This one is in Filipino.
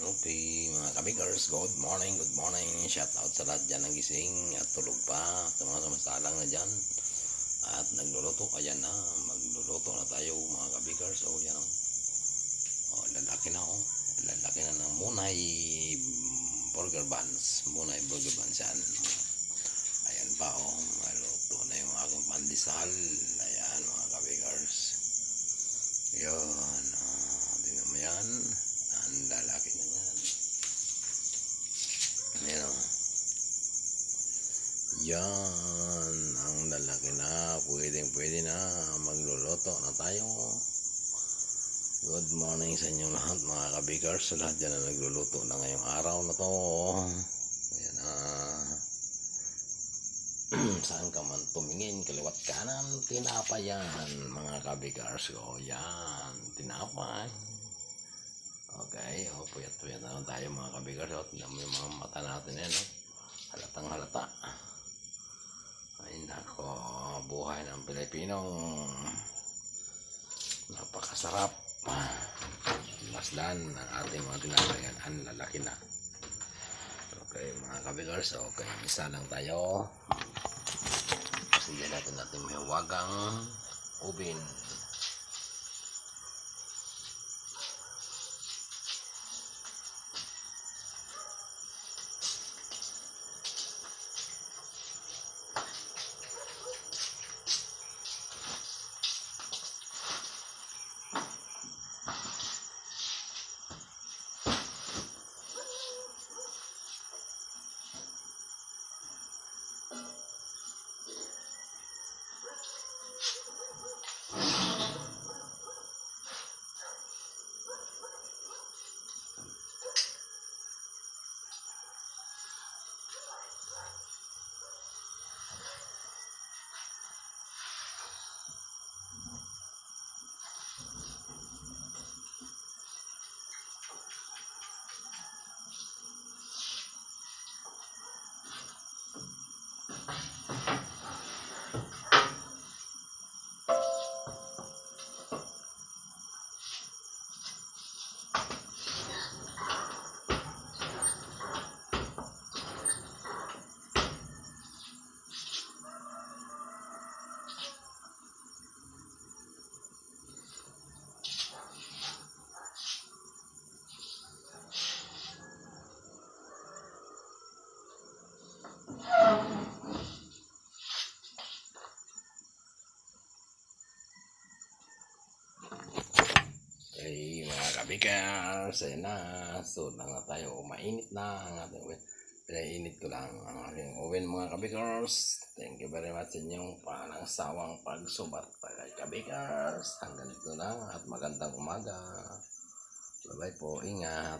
Okay, mga kabigers, good morning, good morning. Shout out sa lahat dyan ng gising at tulog pa. Sa mga samasalang na dyan. At nagluluto, ayan na. Magluluto na tayo mga kabigers. O, yan o. O, lalaki na o. Lalaki na ng munay burger buns. Munay burger buns yan. Ayan pa o. Maluto na yung aking pandesal. Ayan mga kabigers. Yun. O, tingnan mo yan. Ang lalaki na yan. Ayan o. Yan. Ang lalaki na. Pwedeng pwede na. Magluluto na tayo. Good morning sa inyong lahat mga kabikers. Sa lahat dyan na nagluluto na ngayong araw na to. Ayan na. Saan ka man tumingin, kaliwat kanan, tinapay yan, mga kabikers ko. Yan, tinapay. Okay, o puyat-puyat na lang tayo mga kabigars. O, tingnan mo yung mga mata natin yan. O. Halatang halata. Ay nako, buhay ng Pilipinong napakasarap. Masdan ng ating mga tinatayan. Ang lalaki na. Okay, mga kabigars. Okay, isa lang tayo. Sige natin natin may wagang ubin. Kabikers, ayun na. So, lang na tayo. Mainit na ang ating oven. Pinainit ko lang ang aking oven, mga kabikers. Thank you very much sa inyong parang sawang pagsubarta kay kabikers. Hanggang dito lang at magandang umaga. Bye-bye po. Ingat.